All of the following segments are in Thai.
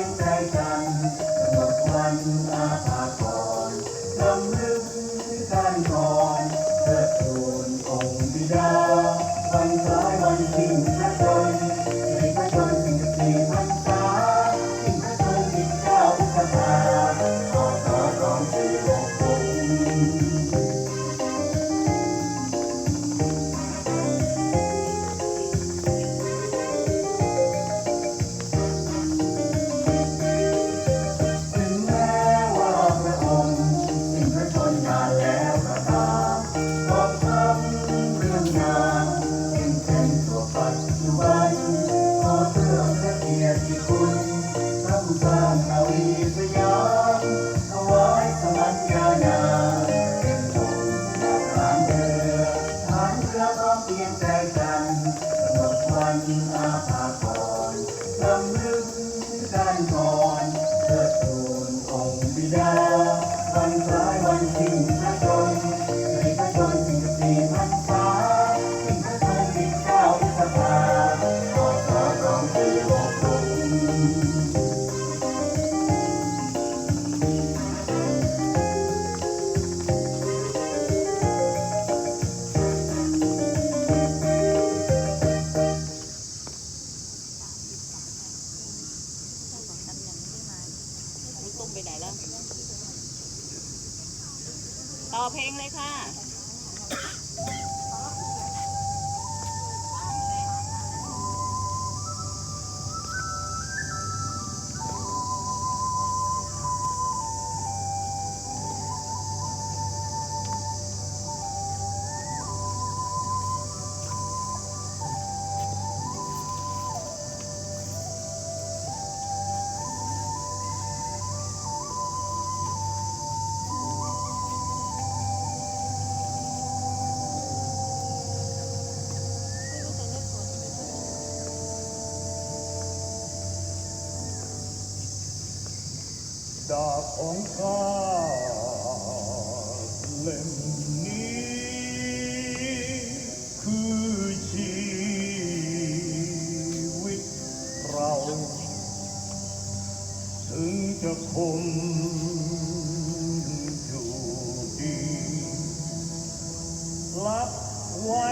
คิงใจกันกำหนดวันอาภาพรดำลึกท่านก่อนเกิดทูลองค์บิดาวันสายวันสิ้นพระ ญิงอาภาพรลำลึกการก่อนเกิดทูลองค์บิดา วันคล้าวันสิ้ เลยค่ะ ดอกองค์ารเล่มนี้คือชีวิตเรา ถึงจะคมอยู่ดีรับไว้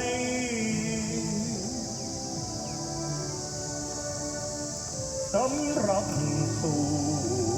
สำหรับสู่